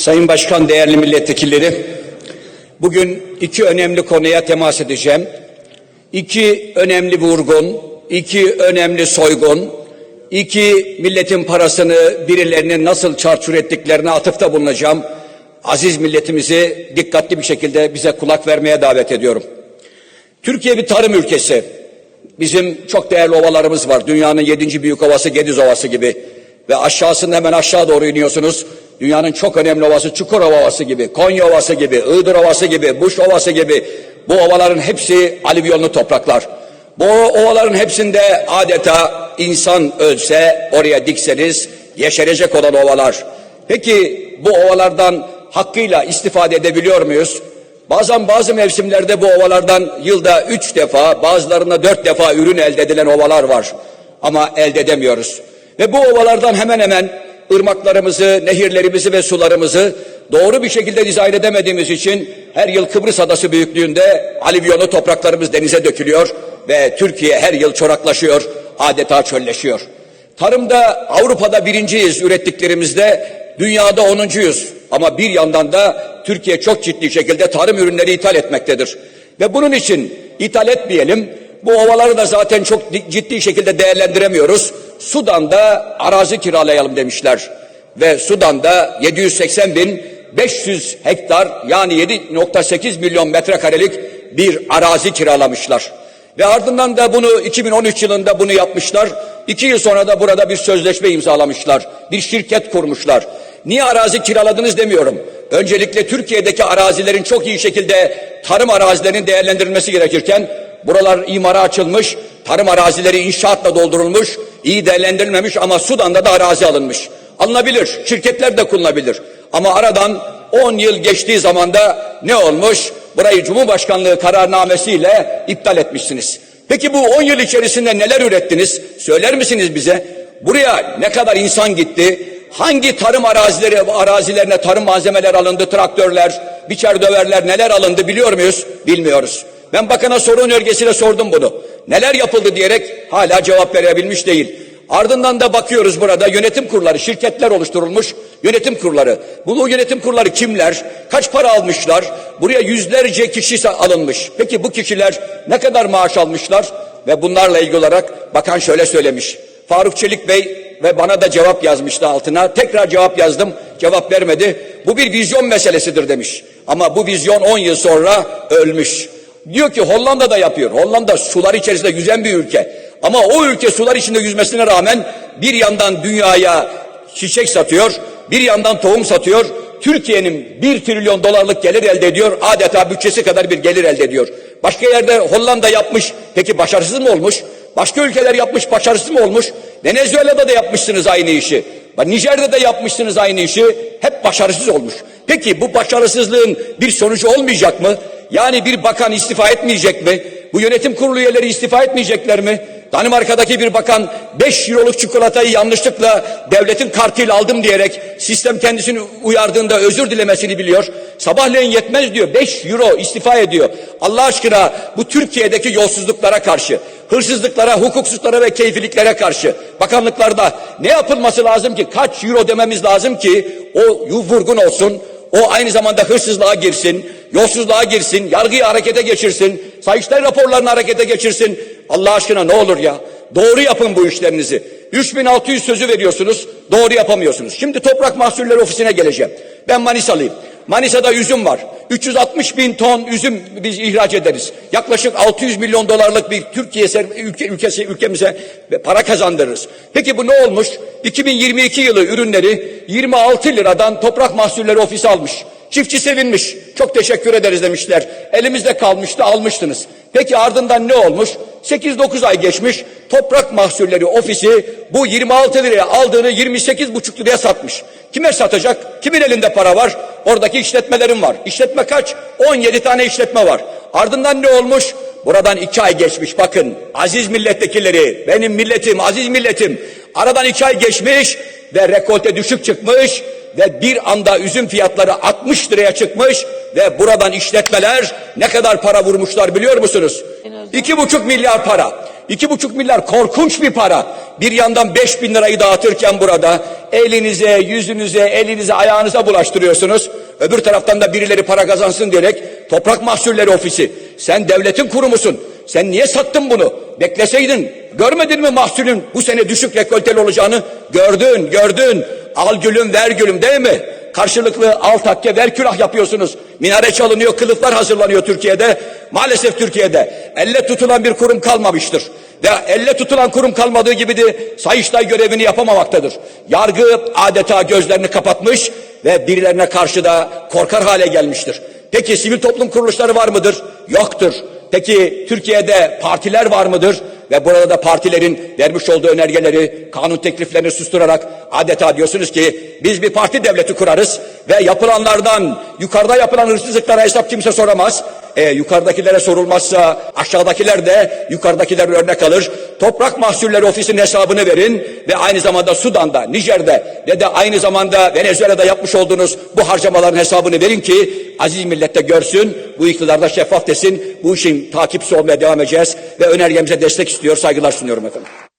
Sayın Başkan, değerli milletvekilleri, bugün iki önemli konuya temas edeceğim. İki önemli vurgun, iki önemli soygun, iki milletin parasını birilerinin nasıl çarçur ettiklerine atıfta bulunacağım. Aziz milletimizi dikkatli bir şekilde bize kulak vermeye davet ediyorum. Türkiye bir tarım ülkesi. Bizim çok değerli ovalarımız var. Dünyanın yedinci büyük ovası Gediz Ovası gibi. Ve aşağısında hemen aşağı doğru iniyorsunuz. Dünyanın çok önemli ovası Çukurova Ovası gibi, Konya Ovası gibi, Iğdır Ovası gibi, Buş Ovası gibi. Bu ovaların hepsi alüvyonlu topraklar. Bu ovaların hepsinde adeta insan ölse oraya dikseniz yeşerecek olan ovalar. Peki bu ovalardan hakkıyla istifade edebiliyor muyuz? Bazen bazı mevsimlerde bu ovalardan yılda üç defa, bazılarında dört defa ürün elde edilen ovalar var. Ama elde edemiyoruz. Ve bu ovalardan hemen hemen ırmaklarımızı, nehirlerimizi ve sularımızı doğru bir şekilde dizayn edemediğimiz için her yıl Kıbrıs adası büyüklüğünde alüvyonlu topraklarımız denize dökülüyor ve Türkiye her yıl çoraklaşıyor, adeta çölleşiyor. Tarımda Avrupa'da birinciyiz ürettiklerimizde, dünyada onuncuyuz. Ama bir yandan da Türkiye çok ciddi şekilde tarım ürünleri ithal etmektedir. Ve bunun için ithal etmeyelim, bu ovaları da zaten çok ciddi şekilde değerlendiremiyoruz. Sudan'da arazi kiralayalım demişler. Ve Sudan'da 780 bin 500 hektar yani 7.8 milyon metrekarelik bir arazi kiralamışlar. Ve ardından da bunu 2013 yılında bunu yapmışlar. İki yıl sonra da burada bir sözleşme imzalamışlar. Bir şirket kurmuşlar. Niye arazi kiraladınız demiyorum. Öncelikle Türkiye'deki arazilerin çok iyi şekilde tarım arazilerinin değerlendirilmesi gerekirken buralar imara açılmış, tarım arazileri inşaatla doldurulmuş, iyi değerlendirilmemiş ama Sudan'da da arazi alınmış. Alınabilir, şirketler de kullanabilir. Ama aradan 10 yıl geçtiği zamanda ne olmuş? Burayı Cumhurbaşkanlığı kararnamesiyle iptal etmişsiniz. Peki bu 10 yıl içerisinde neler ürettiniz? Söyler misiniz bize? Buraya ne kadar insan gitti? Hangi tarım arazileri arazilerine tarım malzemeler alındı, traktörler, biçer döverler neler alındı biliyor muyuz? Bilmiyoruz. Ben bakana soru önergesiyle sordum bunu. Neler yapıldı diyerek hala cevap verebilmiş değil. Ardından da bakıyoruz burada yönetim kurulları, şirketler oluşturulmuş yönetim kurulları. Bu yönetim kurulları kimler? Kaç para almışlar? Buraya yüzlerce kişi alınmış. Peki bu kişiler ne kadar maaş almışlar? Ve bunlarla ilgili olarak bakan şöyle söylemiş. Faruk Çelik Bey ve bana da cevap yazmıştı altına. Tekrar cevap yazdım. Cevap vermedi. Bu bir vizyon meselesidir demiş. Ama bu vizyon 10 yıl sonra ölmüş. Diyor ki Hollanda da yapıyor. Hollanda sular içerisinde yüzen bir ülke. Ama o ülke sular içinde yüzmesine rağmen bir yandan dünyaya çiçek satıyor, bir yandan tohum satıyor. Türkiye'nin bir trilyon dolarlık gelir elde ediyor. Adeta bütçesi kadar bir gelir elde ediyor. Başka yerde Hollanda yapmış. Peki başarısız mı olmuş? Başka ülkeler yapmış başarısız mı olmuş? Venezuela'da da yapmışsınız aynı işi. Nijer'de de yapmışsınız aynı işi. Hep başarısız olmuş. Peki bu başarısızlığın bir sonucu olmayacak mı? Yani bir bakan istifa etmeyecek mi? Bu yönetim kurulu üyeleri istifa etmeyecekler mi? Danimarka'daki bir bakan 5 euroluk çikolatayı yanlışlıkla devletin kartıyla aldım diyerek sistem kendisini uyardığında özür dilemesini biliyor. Sabahleyin yetmez diyor 5 euro istifa ediyor. Allah aşkına bu Türkiye'deki yolsuzluklara karşı, hırsızlıklara, hukuksuzlara ve keyfiliklere karşı bakanlıklarda ne yapılması lazım ki kaç euro dememiz lazım ki o vurgun olsun, o aynı zamanda hırsızlığa girsin, yolsuzluğa girsin, yargıyı harekete geçirsin, sayıştay raporlarını harekete geçirsin. Allah aşkına ne olur ya. Doğru yapın bu işlerinizi. 3600 sözü veriyorsunuz, doğru yapamıyorsunuz. Şimdi Toprak Mahsulleri Ofisi'ne geleceğim. Ben Manisalıyım. Manisa'da üzüm var. 360 bin ton üzüm biz ihraç ederiz. Yaklaşık 600 milyon dolarlık bir Türkiye ülke, ülkesi ülkemize para kazandırırız. Peki bu ne olmuş? 2022 yılı ürünleri 26 liradan Toprak Mahsulleri Ofisi almış. Çiftçi sevinmiş. Çok teşekkür ederiz demişler. Elimizde kalmıştı almıştınız. Peki ardından ne olmuş? 8-9 ay geçmiş. Toprak Mahsulleri Ofisi bu 26 liraya aldığını 28,5 liraya satmış. Kime satacak? Kimin elinde para var? Oradaki işletmelerin var. İşletme kaç? 17 tane işletme var. Ardından ne olmuş? Buradan iki ay geçmiş. Bakın aziz milletvekilleri, benim milletim, aziz milletim. Aradan iki ay geçmiş ve rekolte düşük çıkmış ve bir anda üzüm fiyatları 60 liraya çıkmış ve buradan işletmeler ne kadar para vurmuşlar biliyor musunuz? İki buçuk milyar para. İki buçuk milyar korkunç bir para. Bir yandan beş bin lirayı dağıtırken burada elinize, yüzünüze, elinize, ayağınıza bulaştırıyorsunuz. Öbür taraftan da birileri para kazansın diyerek Toprak Mahsulleri Ofisi. Sen devletin kurumusun. Sen niye sattın bunu? Bekleseydin. Görmedin mi mahsulün bu sene düşük rekolteli olacağını? Gördün, gördün. Al gülüm, ver gülüm değil mi? Karşılıklı al takke ver külah yapıyorsunuz. Minare çalınıyor, kılıflar hazırlanıyor Türkiye'de. Maalesef Türkiye'de elle tutulan bir kurum kalmamıştır. Ve elle tutulan kurum kalmadığı gibi de Sayıştay görevini yapamamaktadır. Yargı adeta gözlerini kapatmış ve birilerine karşı da korkar hale gelmiştir. Peki sivil toplum kuruluşları var mıdır? Yoktur. Peki Türkiye'de partiler var mıdır? Ve burada da partilerin vermiş olduğu önergeleri, kanun tekliflerini susturarak adeta diyorsunuz ki biz bir parti devleti kurarız ve yapılanlardan yukarıda yapılan hırsızlıklara hesap kimse soramaz. E, yukarıdakilere sorulmazsa aşağıdakiler de yukarıdakiler örnek alır. Toprak Mahsulleri Ofisi'nin hesabını verin ve aynı zamanda Sudan'da, Nijer'de ve de aynı zamanda Venezuela'da yapmış olduğunuz bu harcamaların hesabını verin ki aziz millette görsün, bu iktidarda şeffaf desin, bu işin takipçisi olmaya devam edeceğiz ve önergemize destek istiyor, saygılar sunuyorum efendim.